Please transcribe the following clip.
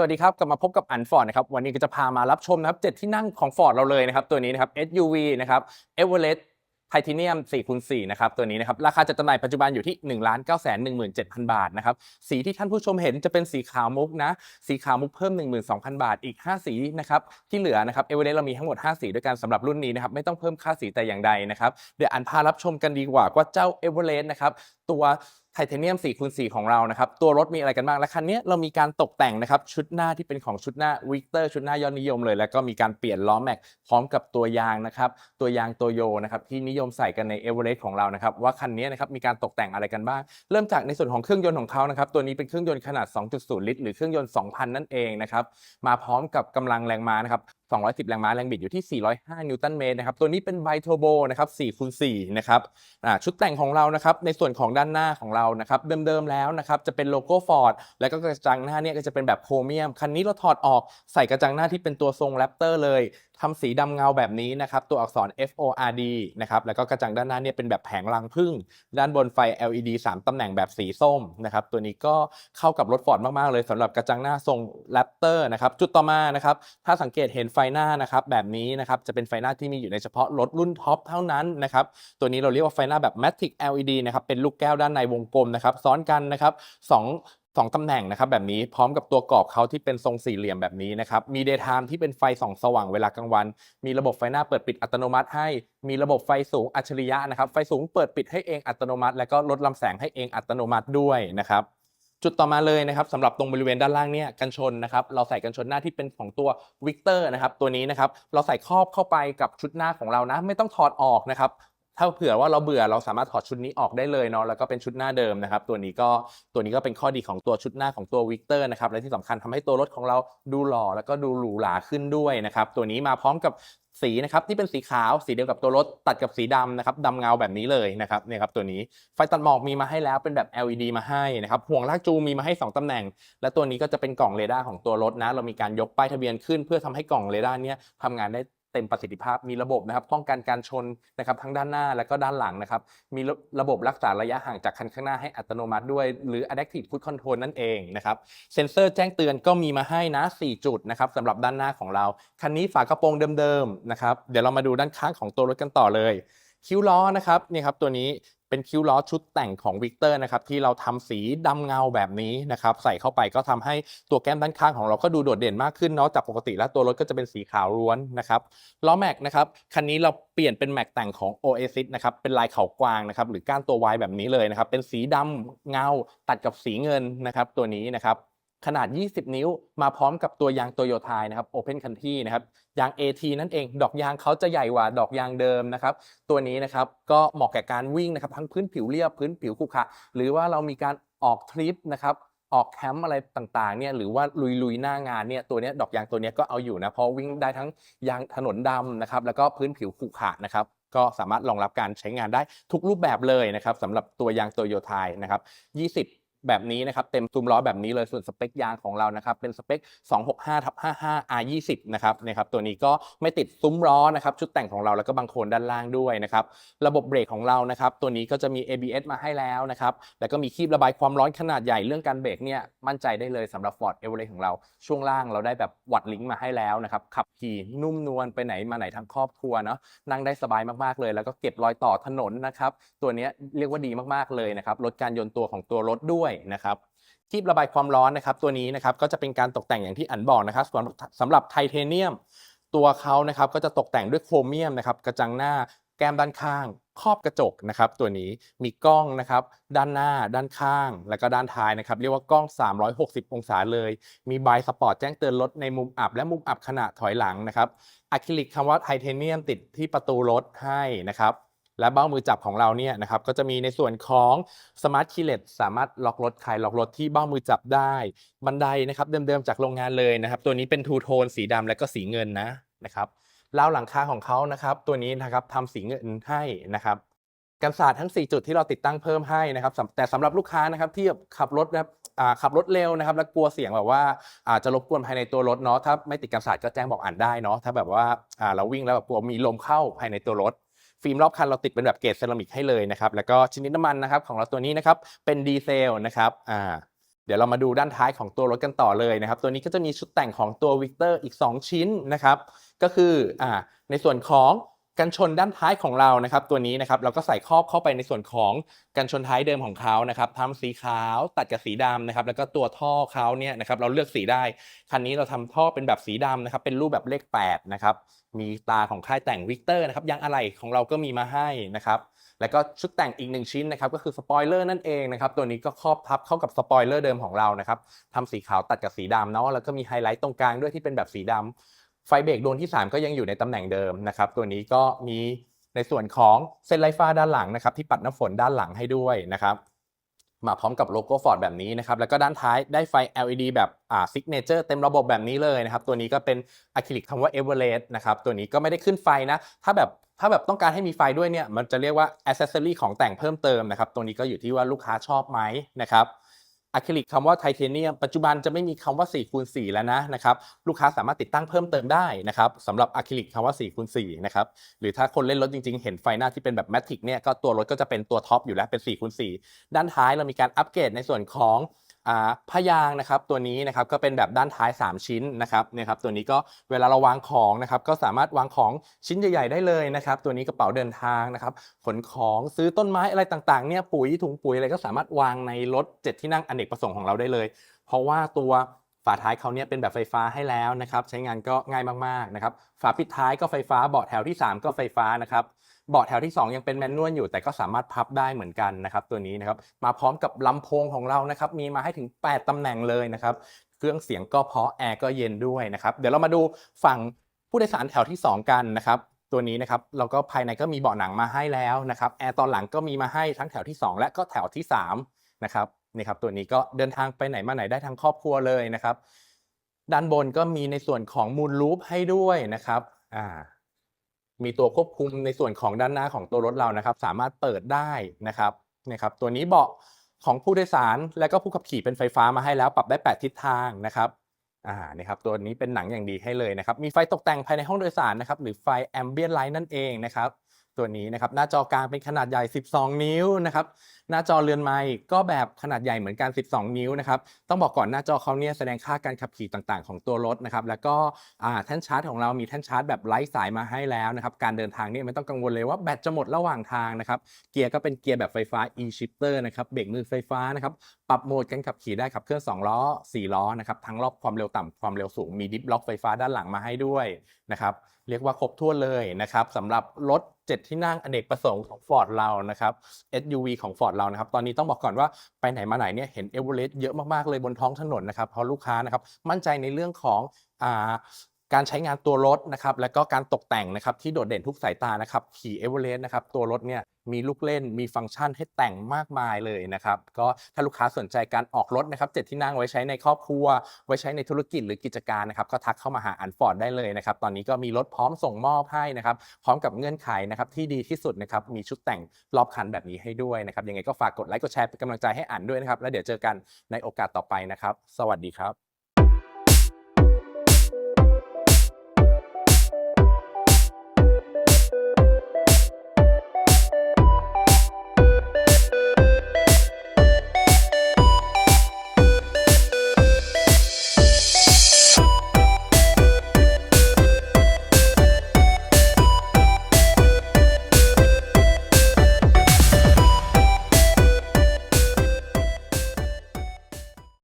สวัสดีครับ กลับมาพบกับอันฟอร์ดนะครับ วันนี้ก็จะพามารับชมนะครับ7ที่นั่งของฟอร์ดเราเลยนะครับ ตัวนี้นะครับ SUV นะครับ Everest Titanium 4คูณ4นะครับ ตัวนี้นะครับ ราคาจัดจำหน่ายปัจจุบันอยู่ที่ 1 9 1 7 0 0 0 บาทนะครับ สีที่ท่านผู้ชมเห็นจะเป็นสีขาวมุกนะ สีขาวมุกเพิ่ม 12,000 บาท อีก 5 สีนะครับ ที่เหลือนะครับ Everest เรามีทั้งหมด 5 สีด้วยกันสำหรับรุ่นนี้นะครับ ไม่ต้องเพิ่มค่าสีแต่อย่างใดนะครับ เดี๋ยวอันพารับชมกันดีกว่าว่าเจ้า Everest นะครับ ตัว ทเทเนียม4คูณ4ของเรานะครับตัวรถมีอะไรกันบ้างและคันนี้เรามีการตกแต่งนะครับชุดหน้าที่เป็นของชุดหน้าวิกเตอร์ชุดหน้ายอดนิยมเลย แล้วก็มีการเปลี่ยนล้อแม็กพร้อมกับตัวยางนะครับตัวยางโตโยนะครับที่นิยมใส่กันในเอเวอเรสต์ของเรานะครับว่าคันนี้นะครับมีการตกแต่งอะไรกันบ้าง เริ่มจากในส่วนของเครื่องยนต์ของเขานะครับตัวนี้เป็นเครื่องยนต์ขนาด 2.0 ลิตร หรือเครื่องยนต์ 2,000 นั่นเองนะครับมาพร้อมกับกำลังแรงม้านะครับ 210 แรงม้าแรงบิดอยู่ที่ 405 นิวตันเมตรนะครับ ตัวนี้เป็นไบโทโบนะครับ4คูณ4นะครับชุดแต่งของเรานะครับ ในส่วนของด้านหน้าของเรานะครับ เดิมๆแล้วนะครับ จะเป็นโลโก้ Ford แล้วก็กระจังหน้าเนี่ยก็จะเป็นแบบโครเมียม คันนี้เราถอดออกใส่กระจังหน้าที่เป็นตัวทรงแรปเตอร์เลย ทำสีดำเงาแบบนี้นะครับ ตัวอักษร F O R D นะครับ แล้วก็กระจังด้านหน้าเนี่ยเป็นแบบแผงรังผึ้งด้านบนไฟ LED 3 ตำแหน่งแบบสีส้มนะครับ ตัวนี้ก็เข้ากับรถ Ford มากๆเลยสำหรับกระจังหน้าทรงแรปเตอร์นะครับ จุดต่อมานะครับ ถ้าสังเกตเห็นไฟหน้านะครับแบบนี้นะครับจะเป็นไฟหน้าที่มีอยู่ในเฉพาะรถรุ่นท็อปเท่านั้นนะครับ ตัวนี้เราเรียกว่าไฟหน้าแบบ Matic LED นะครับ เป็นลูกแก้วด้านในวงกลมนะครับ ซ้อนกันนะครับสอง สองตำแหน่งนะครับแบบนี้พร้อมกับตัวกรอบเขาที่เป็นทรงสี่เหลี่ยมแบบนี้นะครับมี daytime ที่เป็นไฟส่องสว่างเวลากลางวัน มีระบบไฟหน้าเปิดปิดอัตโนมัติให้ มีระบบไฟสูงอัจฉริยะนะครับไฟสูงเปิดปิดให้เองอัตโนมัติ แล้วก็ลดลำแสงให้เองอัตโนมัติด้วยนะครับจุดต่อมาเลยนะครับสำหรับตรงบริเวณด้านล่างเนี่ยกันชนนะครับเราใส่กันชนหน้าที่เป็นของตัววิกเตอร์นะครับตัวนี้นะครับเราใส่ครอบเข้าไปกับชุดหน้าของเรานะ ไม่ต้องถอดออกนะครับ ถ้าเผื่อว่าเราเบื่อเราสามารถถอดชุดนี้ออกได้เลยเนาะแล้วก็เป็นชุดหน้าเดิมนะครับ ตัวนี้ก็ตัวนี้ก็เป็นข้อดีของตัวชุดหน้าของตัววิกเตอร์นะครับและที่สำคัญทำให้ตัวรถของเราดูหล่อแล้วก็ดูหรูหราขึ้นด้วยนะครับ ตัวนี้มาพร้อมกับสีนะครับที่เป็นสีขาวสีเดียวกับตัวรถตัดกับสีดำนะครับดำเงาแบบนี้เลยนะครับเนี่ยครับตัวนี้ไฟตัดหมอกมีมาให้แล้วเป็นแบบ LED มาให้นะครับห่วงลากจูงมีมาให้ 2ตำแหน่ง และตัวนี้ก็จะเป็นกล่องเรดาร์ของตัวรถนะ เรามีการยกป้ายทะเบียนขึ้น เพื่อทำให้กล่องเรดาร์เนี้ยทำงานได้ ต็มประสิทธิภาพ มีระบบนะครับป้องกันการชนนะครับทั้งด้านหน้าและก็ด้านหลังนะครับ มีระระบบรักษาระยะห่างจากคันข้างหน้าให้อัตโนมัติด้วย หรือ Adaptive Cruise Control นั่นเองนะครับ เซ็นเซอร์แจ้งเตือนก็มีมาให้นะ 4 จุดนะครับสำหรับด้านหน้าของเรา คันนี้ฝากระโปรงเดิมๆนะครับ เดี๋ยวเรามาดูด้านข้างของตัวรถกันต่อเลย คิ้วล้อนะครับนี่ครับตัวนี้เป็นคิ้วล้อชุดแต่งของวิกเตอร์นะครับที่เราทำสีดำเงาแบบนี้นะครับใส่เข้าไปก็ทำให้ตัวแก้มด้านข้างของเราก็ดูโดดเด่นมากขึ้นเนาะจากปกติแล้วตัวรถก็จะเป็นสีขาวล้วนนะครับล้อแม็กนะครับคันนี้เราเปลี่ยนเป็นแม็กแต่งของ Oasis นะครับเป็นลายเขากวางนะครับหรือก้านตัววายแบบนี้เลยนะครับเป็นสีดำเงาตัดกับสีเงินนะครับตัวนี้นะครับ ขนาด 20 นิ้ว มาพร้อมกับตัวยางโตโยต้านะครับ Open Country นะครับ ยาง AT นั่นเอง ดอกยางเขาจะใหญ่กว่าดอกยางเดิมนะครับ ตัวนี้นะครับก็เหมาะแก่การวิ่งนะครับ ทั้งพื้นผิวเรียบ พื้นผิวขรุขระหรือว่าเรามีการออกทริปนะครับออกแคมป์อะไรต่างๆเนี่ยหรือว่าลุยๆหน้างานเนี่ยตัวนี้ดอกยางตัวนี้ก็เอาอยู่นะเพราะวิ่งได้ทั้งยางถนนดำนะครับแล้วก็พื้นผิวขรุขระนะครับก็สามารถรองรับการใช้งานได้ทุกรูปแบบเลยนะครับสำหรับตัวยางโตโยต้านะครับ 20 แบบนี้นะครับเต็มซุ้มล้อแบบนี้เลยส่วนสเปคยางของเรานะครับเป็นสเปค 265ทับ55 R20 นะครับนะครับตัวนี้ก็ไม่ติดซุ้มล้อนะครับชุดแต่งของเราแล้วก็บังโคนด้านล่างด้วยนะครับระบบเบรกของเรานะครับตัวนี้ก็จะมี ABS มาให้แล้วนะครับแล้วก็มีคีบระบายความร้อนขนาดใหญ่เรื่องการเบรกเนี่ยมั่นใจได้เลยสำหรับ Ford Everest ของเราช่วงล่างเราได้แบบวัดลิงก์มาให้แล้วนะครับขับขี่นุ่มนวลไปไหนมาไหนทั้งครอบครัวเนาะนั่งได้สบายมากๆเลย แล้วก็เก็บรอยต่อถนนนะครับตัวนี้เรียกว่าดีมากๆเลยนะครับลดการยนตัวของตัวรถด้วยนะครับคีบระบายความร้อนนะครับตัวนี้นะครับก็จะเป็นการตกแต่งอย่างที่อันบอกนะครับส่วนสำหรับไทเทเนียม ตัวเขานะครับก็จะตกแต่งด้วยโครเมียมนะครับกระจังหน้าแก้มด้านข้างครอบกระจกนะครับตัวนี้มีกล้องนะครับด้านหน้าด้านข้าง แล้วก็ด้านท้ายนะครับเรียกว่ากล้อง 360 องศาเลย มีไบสปอร์ตแจ้งเตือนรถในมุมอับ และมุมอับขณะถอยหลังนะครับอะคริลิกคำว่าไทเทเนียมติดที่ประตูรถให้นะครับ และเบ้ามือจับของเราเนี่ยนะครับก็จะมีในส่วนของสมาร์ทคีเลตสามารถล็อกรถคลายล็อกรถที่เบ้ามือจับได้ บันไดนะครับเดิมๆจากโรงงานเลยนะครับ ตัวนี้เป็นทูโทนสีดำและก็สีเงินนะนะครับราวหลังคาของเขานะครับ ตัวนี้นะครับทำสีเงินให้นะครับกันศาสตร์ทั้ง 4 จุดที่เราติดตั้งเพิ่มให้นะครับแต่สำหรับลูกค้านะครับที่ขับรถนะครับขับรถเร็วนะครับ และกลัวเสียงแบบว่าอาจจะรบกวนภายในตัวรถเนาะถ้าไม่ติดกันศาสตร์ก็แจ้งบอกอ่านได้เนาะถ้าแบบว่าอ่าเราวิ่งแล้วแบบกลัวมีลมเข้าภายในตัวรถ ฟิล์มรอบคันเราติดเป็นแบบเกรดเซรามิกให้เลยนะครับแล้วก็ชนิดน้ำมันนะครับของเราตัวนี้นะครับเป็นดีเซลนะครับอ่าเดี๋ยวเรามาดูด้านท้ายของตัวรถกันต่อเลยนะครับ ตัวนี้ก็จะมีชุดแต่งของตัววิกเตอร์อีก 2 ชิ้นนะครับ ก็คืออ่าในส่วนของ กันชนด้านท้ายของเรานะครับ ตัวนี้นะครับเราก็ใส่ครอบเข้าไปในส่วนของกันชนท้ายเดิมของเขานะครับทำสีขาวตัดกับสีดำนะครับ แล้วก็ตัวท่อเขาเนี่ยนะครับเราเลือกสีได้คันนี้เราทำท่อเป็นแบบสีดำนะครับ เป็นรูปแบบเลข8นะครับมีตาของค่ายแต่งวิกเตอร์นะครับยางอะไหล่ของเราก็มีมาให้นะครับแล้วก็ชุดแต่งอีกหนึ่งชิ้นนะครับก็คือสปอยเลอร์นั่นเองนะครับตัวนี้ก็ครอบทับเข้ากับสปอยเลอร์เดิมของเรานะครับทำสีขาวตัดกับสีดำเนาะแล้วก็มีไฮไลท์ตรงกลางด้วยที่เป็นแบบสีดำ ไฟเบรกดวงที่ 3 ก็ยังอยู่ในตำแหน่งเดิมนะครับ ตัวนี้ก็มีในส่วนของเส้นไลฟ้าด้านหลังนะครับ ที่ปัดน้ำฝนด้านหลังให้ด้วยนะครับ มาพร้อมกับโลโก้ฟอร์ดแบบนี้นะครับ แล้วก็ด้านท้ายได้ไฟ LED แบบอ่าซิกเนเจอร์เต็มระบบแบบนี้เลยนะครับ ตัวนี้ก็เป็นอะคริลิกคำว่า Everest นะครับ ตัวนี้ก็ไม่ได้ขึ้นไฟนะ ถ้าแบบถ้าแบบต้องการให้มีไฟด้วยเนี่ย มันจะเรียกว่า accessory ของแต่งเพิ่มเติมนะครับ ตัวนี้ก็อยู่ที่ว่าลูกค้าชอบไหมนะครับ อะคริลิกคำว่าไทเทเนียมปัจจุบันจะไม่มีคำว่า4คูณ4แล้วนะนะครับลูกค้าสามารถติดตั้งเพิ่มเติมได้นะครับสำหรับอะคริลิกคำว่า4คูณ4นะครับหรือถ้าคนเล่นรถจริงๆ เห็นไฟหน้าที่เป็นแบบแมทริกเนี่ยก็ตัวรถก็จะเป็นตัวท็อปอยู่แล้วเป็น4คูณ4ด้านท้ายเรามีการอัปเกรดในส่วนของ อ่าพยางนะครับตัวนี้นะครับก็เป็นแบบด้านท้าย 3 ชิ้นนะครับเนี่ยครับตัวนี้ก็เวลาเราวางของนะครับก็สามารถวางของชิ้นใหญ่ ๆ ได้เลยนะครับตัวนี้กระเป๋าเดินทางนะครับขนของซื้อต้นไม้อะไรต่างๆเนี่ยปุ๋ยถุงปุ๋ยอะไรก็สามารถวางในรถเจ็ดที่นั่งอเนกประสงค์ของเราได้เลย เพราะว่าตัว ฝาท้ายเขาเนี่ยเป็นแบบไฟฟ้าให้แล้วนะครับ ใช้งานก็ง่ายมากๆนะครับ ฝาปิดท้ายก็ไฟฟ้าเบาะแถวที่ 3 ก็ไฟฟ้านะครับเบาะแถวที่ 2 ยังเป็นแมนนวลอยู่ แต่ก็สามารถพับได้เหมือนกันนะครับ ตัวนี้นะครับมาพร้อมกับลำโพงของเรานะครับ มีมาให้ถึง 8ตำแหน่งเลยนะครับ เครื่องเสียงก็เพาะแอร์ก็เย็นด้วยนะครับ เดี๋ยวเรามาดูฝั่งผู้โดยสารแถวที่ 2 กันนะครับตัวนี้นะครับเราก็ภายในก็มีเบาะหนังมาให้แล้วนะครับแอร์ตอนหลังก็มีมาให้ทั้งแถวที่ 2 และก็แถวที่3นะครับ นี่ครับตัวนี้ก็เดินทางไปไหนมาไหนได้ทั้งครอบครัวเลยนะครับ ด้านบนก็มีในส่วนของมูลลูปให้ด้วยนะครับอ่ามีตัวควบคุมในส่วนของด้านหน้าของตัวรถเรานะครับ สามารถเปิดได้นะครับนะครับ ตัวนี้เบาะของผู้โดยสารและก็ผู้ขับขี่เป็นไฟฟ้ามาให้แล้วปรับได้ 8 ทิศทางนะครับอ่านี่ครับตัวนี้เป็นหนังอย่างดีให้เลยนะครับ มีไฟตกแต่งภายในห้องโดยสารนะครับ หรือไฟแอมเบียนไลท์นั่นเองนะครับ ตัวนี้นะครับ หน้าจอกลางเป็นขนาดใหญ่ 12 นิ้วนะครับ หน้าจอเรือนไม้ก็แบบขนาดใหญ่เหมือนกัน 12 นิ้วนะครับ ต้องบอกก่อนหน้าจอเขาเนี่ยแสดงค่าการขับขี่ต่างๆ ของตัวรถนะครับ แล้วก็อ่าแท่นชาร์จของเรามีแท่นชาร์จแบบไร้สายมาให้แล้วนะครับ การเดินทางเนี่ยไม่ต้องกังวลเลยว่าแบตจะหมดระหว่างทางนะครับ เกียร์ก็เป็นเกียร์แบบไฟฟ้า e-shifter นะครับ เบรกมือไฟฟ้านะครับ ปรับโหมดการขับขี่ได้ขับเคลื่อน2ล้อ 4 ล้อนะครับ ทั้งรอบความเร็วต่ำความเร็วสูง มีดิฟล็อกไฟฟ้าด้านหลังมาให้ด้วยนะครับ เรียกว่าครบถ้วนเลยนะครับสำหรับรถ 7 ที่นั่งอเนกประสงค์ของ Ford เรานะครับ SUV ของ Ford เรานะครับตอนนี้ต้องบอกก่อนว่าไปไหนมาไหนเนี่ยเห็นเอเวอเรสต์เยอะมากๆเลยบนท้องถนนนะครับเพราะลูกค้านะครับมั่นใจในเรื่องของ การใช้งานตัวรถนะครับแล้วก็การตกแต่งนะครับที่โดดเด่นทุกสายตานะครับขี่ e v e r e s t นะครับตัวรถเนี่ยมีลูกเล่นมีฟังก์ชันให้แต่งมากมายเลยนะครับก็ถ้าลูกค้าสนใจการออกรถนะครับเจ็ดที่นั่งไว้ใช้ในครอบครัว ไว้ใช้ในธุรกิจหรือกิจการนะครับก็ทักเข้ามาหาอันฟอร์ดได้เลยนะครับตอนนี้ก็มีรถพร้อมส่งมอบให้นะครับพร้อมกับเงื่อนไขนะครับที่ดีที่สุดนะครับมีชุดแต่งรอบคันแบบนี้ให้ด้วยนะครับยังไงก็ฝากกดไลค์กดแชร์เป็นกำลังใจให้อันด้วยนะครับแล้วเดี๋ยวเจอกันในโอกาสต่อไปนะครับ สวัสดีครับ